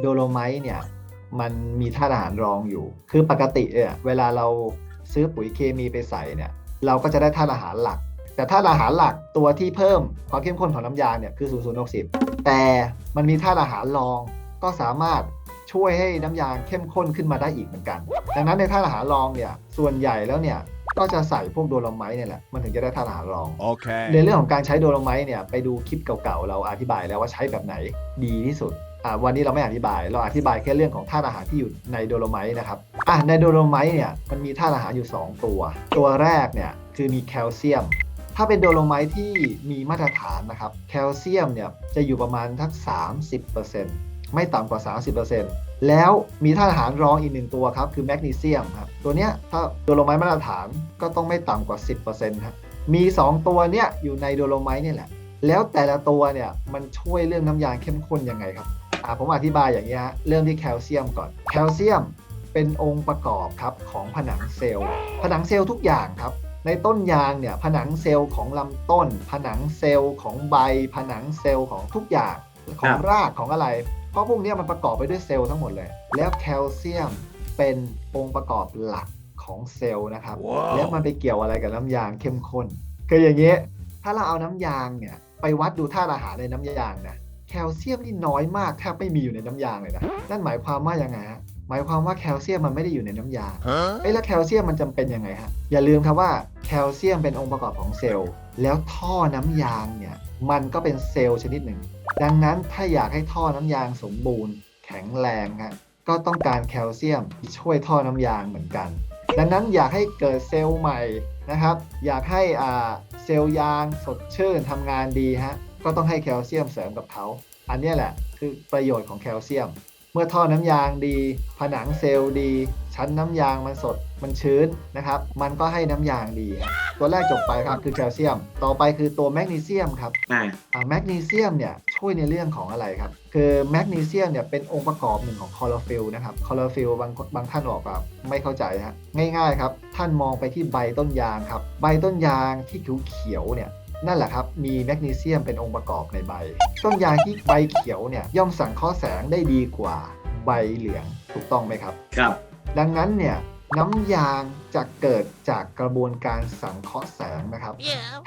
โดโลไมต์เนี่ยมันมีธาตุอาหารรองอยู่ คือปกติเนี่ยเวลาเราซื้อปุ๋ยเคมีไปใส่เนี่ยเราก็จะได้ธาตุอาหารหลัก แต่ธาตุอาหารหลักตัวที่เพิ่มความเข้มข้นของน้ำยางเนี่ยคือ0060แต่มันมีธาตุอาหารรองก็สามารถช่วยให้น้ำยางเข้มข้นขึ้นมาได้อีกเหมือนกัน ดังนั้นในธาตุอาหารรองเนี่ยส่วนใหญ่แล้วเนี่ยก็จะใส่พวกโดโลไมต์เนี่ยแหละมันถึงจะได้ธาตุอาหารรอง Okay. ในเรื่องของการใช้โดโลไมต์เนี่ยไปดูคลิปเก่าๆเราอธิบายแล้วว่าใช้แบบไหนดีที่สุดอ่า วันนี้เราไม่อธิบาย เราอธิบายแค่เรื่องของธาตุอาหารที่อยู่ในโดโลไมต์นะครับอะในโดโลไมต์เนี่ยมันมีธาตุอาหารอยู่ 2 ตัว ตัวแรกเนี่ยคือมีแคลเซียม ถ้าเป็นโดโลไมต์ที่มีมาตรฐานนะครับ แคลเซียมเนี่ยจะอยู่ประมาณทัก30%ไม่ต่ำกว่า 30%แล้วมีธาตุอาหารรองอีกหนึ่งตัวครับคือแมกนีเซียมครับ ตัวเนี้ยถ้าโดโลไมต์มาตรฐานก็ต้องไม่ต่ำกว่า 10%ครับ มี 2 ตัวเนี่ยอยู่ในโดโลไมต์นี่แหละ แล้วแต่ละตัวเนี่ยมันช่วยเรื่องน้ำยางเข้มข้นยังไงครับ ผมอธิบายอย่างนี้ฮะเริ่มที่แคลเซียมก่อน แคลเซียมเป็นองค์ประกอบครับของผนังเซลล์ ผนังเซลล์ทุกอย่างครับ ในต้นยางเนี่ยผนังเซลล์ของลำต้น ผนังเซลล์ของใบ ผนังเซลล์ของทุกอย่างของรากของอะไร เพราะพวกเนี้ยมันประกอบไปด้วยเซลล์ทั้งหมดเลย แล้วแคลเซียมเป็นองค์ประกอบหลักของเซลล์นะครับว้าวแล้วมันไปเกี่ยวอะไรกับน้ำยางเข้มข้นคืออย่างนี้ ถ้าเราเอาน้ำยางเนี่ยไปวัดดูธาตุอาหารในน้ำยางนะ แคลเซียมนี่น้อยมากแทบไม่มีอยู่ในน้ำยางเลยนะนั่นหมายความว่ายังไงฮะหมายความว่าแคลเซียมมันไม่ได้อยู่ในน้ำยาง Huh? เอ้ยแล้วแคลเซียมมันจำเป็นยังไงฮะอย่าลืมครับว่าแคลเซียมเป็นองค์ประกอบของเซลล์ แล้วท่อน้ำยางเนี่ยมันก็เป็นเซลล์ชนิดหนึ่ง ดังนั้นถ้าอยากให้ท่อน้ำยางสมบูรณ์ แข็งแรงฮะก็ต้องการแคลเซียมที่ช่วยท่อน้ำยางเหมือนกัน ดังนั้นอยากให้เกิดเซลล์ใหม่นะครับ อยากให้อ่าเซลล์ยางสดชื่นทำงานดีฮะ ก็ต้องให้แคลเซียมเสริมกับเขา อันเนี้ยแหละคือประโยชน์ของแคลเซียม เมื่อท่อน้ำยางดี ผนังเซลล์ดี ชั้นน้ำยางมันสด มันชื้นนะครับ มันก็ให้น้ำยางดีฮะตัวแรกจบไปครับคือแคลเซียม ต่อไปคือตัวแมกนีเซียมครับอ่าอ่าแมกนีเซียมเนี่ยช่วยในเรื่องของอะไรครับ คือแมกนีเซียมเนี่ยเป็นองค์ประกอบหนึ่งของคลอโรฟิลนะครับ คลอโรฟิลบางบางท่านบอกว่าไม่เข้าใจฮะ ง่ายๆครับ ท่านมองไปที่ใบต้นยางครับ ใบต้นยางที่เขียวๆเนี่ย นั่นแหละครับ มีแมกนีเซียมเป็นองค์ประกอบในใบ ต้นยางที่ใบเขียวเนี่ยย่อมสังเคราะห์แสงได้ดีกว่าใบเหลืองถูกต้องไหมครับ ครับ ดังนั้นเนี่ยน้ำยางจะเกิดจากกระบวนการสังเคราะห์แสงนะครับ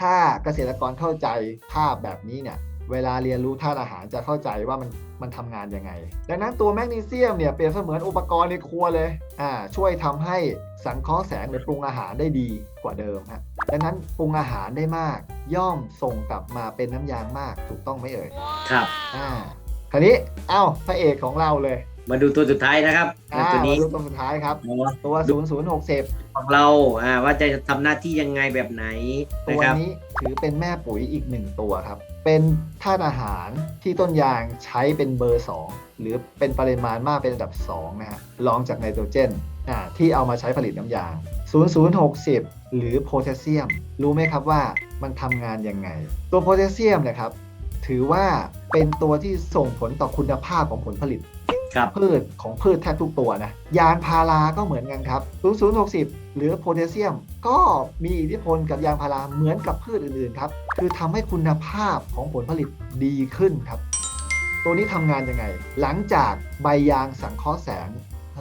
ถ้าเกษตรกรเข้าใจภาพแบบนี้เนี่ยเวลาเรียนรู้ธาตุอาหารจะเข้าใจว่ามันมันทำงานยังไง ดังนั้นตัวแมกนีเซียมเนี่ยเปรียบเสมือนอุปกรณ์ในครัวเลยอ่าช่วยทำให้สังเคราะห์แสงหรือปรุงอาหารได้ดีกว่าเดิมฮะ ดังนั้นปรุงอาหารได้มาก ย่อมส่งกลับมาเป็นน้ำยางมากถูกต้องไหมเอ่ยครับ อ่าคราวนี้เอ้าพระเอกของเราเลยมาดูตัวสุดท้ายนะครับอ่าตัวนี้มาดูตัวสุดท้ายครับ ตัว 0060 ของเราอ่าว่าจะทำหน้าที่ยังไงแบบไหนตันะวครับ นี้ถือเป็นแม่ปุ๋ยอีกหนึ่งตัวครับ เป็นธาตุอาหารที่ต้นยางใช้เป็นเบอร์ 2 หรือเป็นปริมาณมากเป็นระดับ2นะฮะรองจากไนโตรเจนอ่าที่เอามาใช้ผลิตน้ำยาง 0060 หรือโพแทสเซียม รู้ไหมครับว่ามันทำงานยังไง ตัวโพแทสเซียมเนะครับ ถือว่าเป็นตัวที่ส่งผลต่อคุณภาพของผลผลิตครับพืชของพืชแทบทุกตัวนะ ยางพาราก็เหมือนกันครับ 0060 หรือโพแทสเซียม ก็มีอิทธิพลกับยางพาราเหมือนกับพืชอื่นๆครับ คือทำให้คุณภาพของผลผลิตดีขึ้นครับ ตัวนี้ทำงานยังไง หลังจากใบยางสังเคราะห์แสง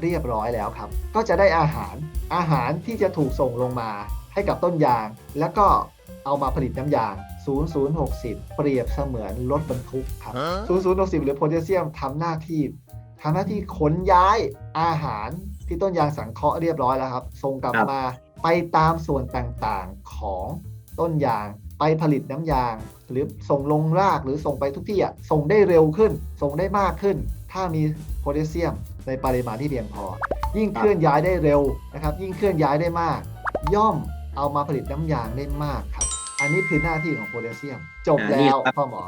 เรียบร้อยแล้วครับ ก็จะได้อาหารอาหารที่จะถูกส่งลงมาให้กับต้นยาง แล้วก็เอามาผลิตน้ำยาง 0060 เปรียบเสมือนรถบรรทุกครับ Huh? 0060 หรือโพแทสเซียมทำหน้าที่ทำหน้าที่ขนย้ายอาหารที่ต้นยางสังเคราะห์เรียบร้อยแล้วครับ ส่งกลับครับมาไปตามส่วนต่างๆของต้นยางไปผลิตน้ำยาง หรือส่งลงรากหรือส่งไปทุกที่อะส่งได้เร็วขึ้น ส่งได้มากขึ้น ถ้ามีโพแทสเซียม ในปริมาณที่เพียงพอ ยิ่งเคลื่อนย้ายได้เร็วนะครับ ยิ่งเคลื่อนย้ายได้มาก ย่อมเอามาผลิตน้ำยางได้มากครับ อันนี้คือหน้าที่ของโพแทสเซียม จบอ่านี่แล้วครับพ่อหมอ